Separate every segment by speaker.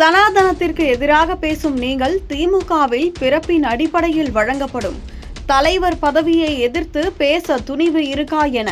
Speaker 1: சனாதனத்திற்கு எதிராக பேசும் நீங்கள் திமுகவில் பிறப்பின் அடிப்படையில் வழங்கப்படும். தலைவர் பதவியை எதிர்த்து பேச துணிவு இருக்கா என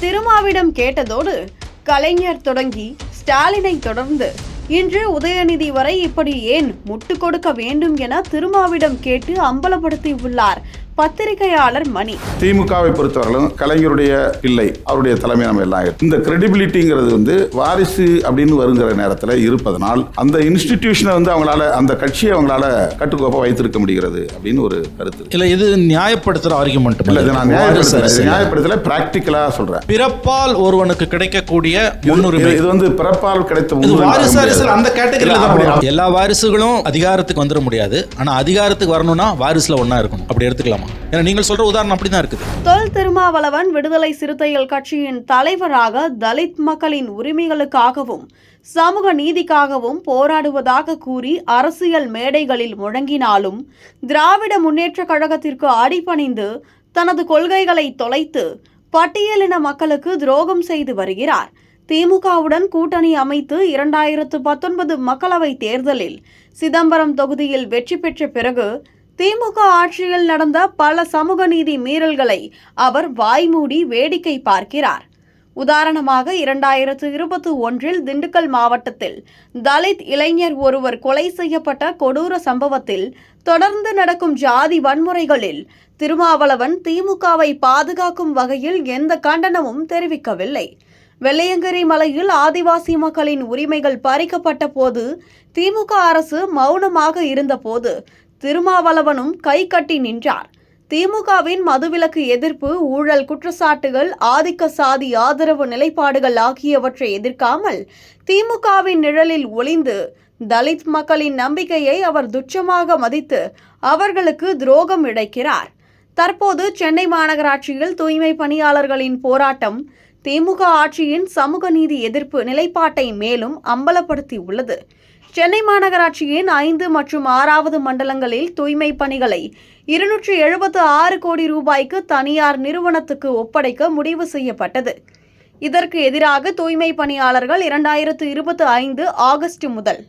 Speaker 1: திருமாவிடம் கேட்டதோடு கலைஞர் தொடங்கி ஸ்டாலினை தொடர்ந்து இன்று உதயநிதி வரை இப்படி ஏன் முட்டு கொடுக்க வேண்டும் என திருமாவிடம் கேட்டு அம்பலப்படுத்தி உள்ளார் பத்திரிகையாளர் மணி.
Speaker 2: திமுகவை பொறுத்தவரையிலும் கலைஞருடைய பிள்ளை அவருடைய தலைமை நம்ம எல்லாம். இந்த கிரெடிபிலிட்டிங்கிறது வந்து வாரிசு அப்படின்னு வருகிற நேரத்தில் இருப்பதனால் அந்த இன்ஸ்டிடியூஷனை வந்து அவங்களால அந்த கட்சியை அவங்களால கட்டுக்கோப்பா வைத்திருக்க முடிகிறது அப்படின்னு ஒரு கருத்து.
Speaker 3: இல்ல இது நியாயப்படுத்துற ஆர்குமெண்ட்
Speaker 2: இல்ல. இதை நான் நியாயப்படுத்தல. பிராக்டிக்கலா சொல்றேன்.
Speaker 3: பிறப்பால் ஒருவனுக்கு கிடைக்கக்கூடிய முன்னுரிமை.
Speaker 2: இது- வந்து பிறப்பால் கிடைத்த
Speaker 3: வாரிசு. அரசியல் அந்த கேட்டகரியில தான். எல்லா வாரிசுகளும் அதிகாரத்துக்கு வந்துட முடியாது. ஆனா அதிகாரத்துக்கு வரணும்னா வாரிசுல ஒண்ணா இருக்கணும். அப்படி எடுத்துக்கலாமா? ஏன்னா நீங்கள் சொல்ற உதாரணம் அப்படிதான் இருக்குது.
Speaker 1: தொல் திருமாவளவன் விடுதலை சிறுத்தைகள் கட்சியின் தலைவராக தலித் மக்களின் உரிமைகளுக்காகவும் சமூக நீதிக்காகவும் போராடுவதாக கூறி அரசியல் மேடைகளில் முழங்கினாலும் திராவிட முன்னேற்ற கழகத்திற்கு அடிபணிந்து தனது கொள்கைகளை தொலைத்து பட்டியலின மக்களுக்கு துரோகம் செய்து வருகிறார். திமுகவுடன் கூட்டணி அமைத்து இரண்டாயிரத்து பத்தொன்பது மக்களவைத் தேர்தலில் சிதம்பரம் தொகுதியில் வெற்றி பெற்ற பிறகு திமுக ஆட்சியில் நடந்த பல சமூக நீதி மீறல்களை அவர் வாய்மூடி வேடிக்கை பார்க்கிறார். உதாரணமாக இரண்டாயிரத்து இருபத்தி ஒன்றில் திண்டுக்கல் மாவட்டத்தில் தலித் இளைஞர் ஒருவர் கொலை செய்யப்பட்ட கொடூர சம்பவத்தில் தொடர்ந்து நடக்கும் ஜாதி வன்முறைகளில் திருமாவளவன் திமுகவை பாதுகாக்கும் வகையில் எந்த கண்டனமும் தெரிவிக்கவில்லை. வெள்ளையங்கிரி மலையில் ஆதிவாசி மக்களின் உரிமைகள் பறிக்கப்பட்ட போது திமுக அரசு மௌனமாக இருந்தபோது திருமாவளவனும் கை கட்டி நின்றார் திமுகவின் மதுவிலக்கு எதிர்ப்பு ஊழல் குற்றச்சாட்டுகள் ஆதிக்க சாதி ஆதரவு நிலைப்பாடுகள் ஆகியவற்றை எதிர்க்காமல் திமுகவின் நிழலில் ஒளிந்து தலித் மக்களின் நம்பிக்கையை அவர் துச்சமாக மதித்து அவர்களுக்கு துரோகம் இழைக்கிறார். தற்போது சென்னை மாநகராட்சியில் தூய்மை பணியாளர்களின் போராட்டம் திமுக ஆட்சியின் சமூக நீதி எதிர்ப்பு நிலைப்பாட்டை மேலும் அம்பலப்படுத்தி உள்ளது சென்னை மாநகராட்சியின் ஐந்து மற்றும் ஆறாவது மண்டலங்களில் தூய்மை பணிகளை இருநூற்றி எழுபத்து ஆறு கோடி ரூபாய்க்கு தனியார் நிறுவனத்துக்கு ஒப்படைக்க முடிவு செய்யப்பட்டது. இதற்கு எதிராக தூய்மை பணியாளர்கள் இரண்டாயிரத்து இருபத்தி ஐந்து ஆகஸ்ட் முதல்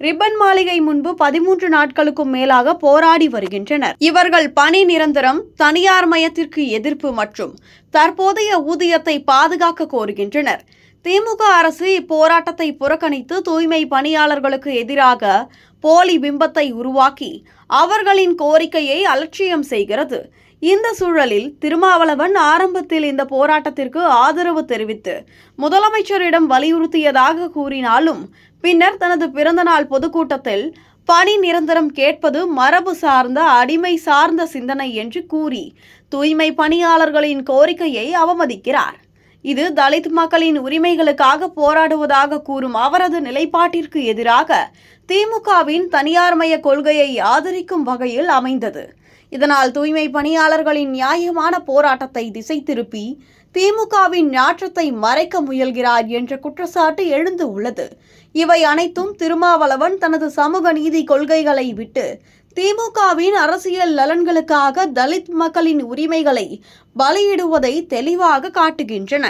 Speaker 1: ரிப்பன் மாளிகை முன்பு பதிமூன்று நாட்களுக்கும் மேலாக போராடி வருகின்றனர். இவர்கள் பணி நிரந்தரம் தனியார் மயத்திற்கு எதிர்ப்பு மற்றும் தற்போதைய ஊதியத்தை பாதுகாக்க கோருகின்றனர். திமுக அரசு இப்போராட்டத்தை புறக்கணித்து தூய்மை பணியாளர்களுக்கு எதிராக போலி பிம்பத்தை உருவாக்கி அவர்களின் கோரிக்கையை அலட்சியம் செய்கிறது. இந்த சூழலில் திருமாவளவன் ஆரம்பத்தில் இந்த போராட்டத்திற்கு ஆதரவு தெரிவித்து முதலமைச்சரிடம் வலியுறுத்தியதாக கூறினாலும் பின்னர் தனது பிறந்தநாள் பொதுக்கூட்டத்தில் பணி நிரந்தரம் கேட்பது மரபு சார்ந்த அடிமை சார்ந்த சிந்தனை என்று கூறி தூய்மை பணியாளர்களின் கோரிக்கையை அவமதிக்கிறார். இது தலித் மக்களின் உரிமைகளுக்காக போராடுவதாக கூறும் அவரது நிலைப்பாட்டிற்கு எதிராக திமுகவின் தனியார்மய கொள்கையை ஆதரிக்கும் வகையில் அமைந்தது. இதனால் தூய்மை பணியாளர்களின் நியாயமான போராட்டத்தை திசை திருப்பி திமுகவின் நாற்றத்தை மறைக்க முயல்கிறார் என்ற குற்றச்சாட்டு எழுந்து உள்ளது. இவை அனைத்தும் திருமாவளவன் தனது சமூக நீதி கொள்கைகளை விட்டு திமுகவின் அரசியல் நலன்களுக்காக தலித் மக்களின் உரிமைகளை பலியிடுவதை தெளிவாக காட்டுகின்றன.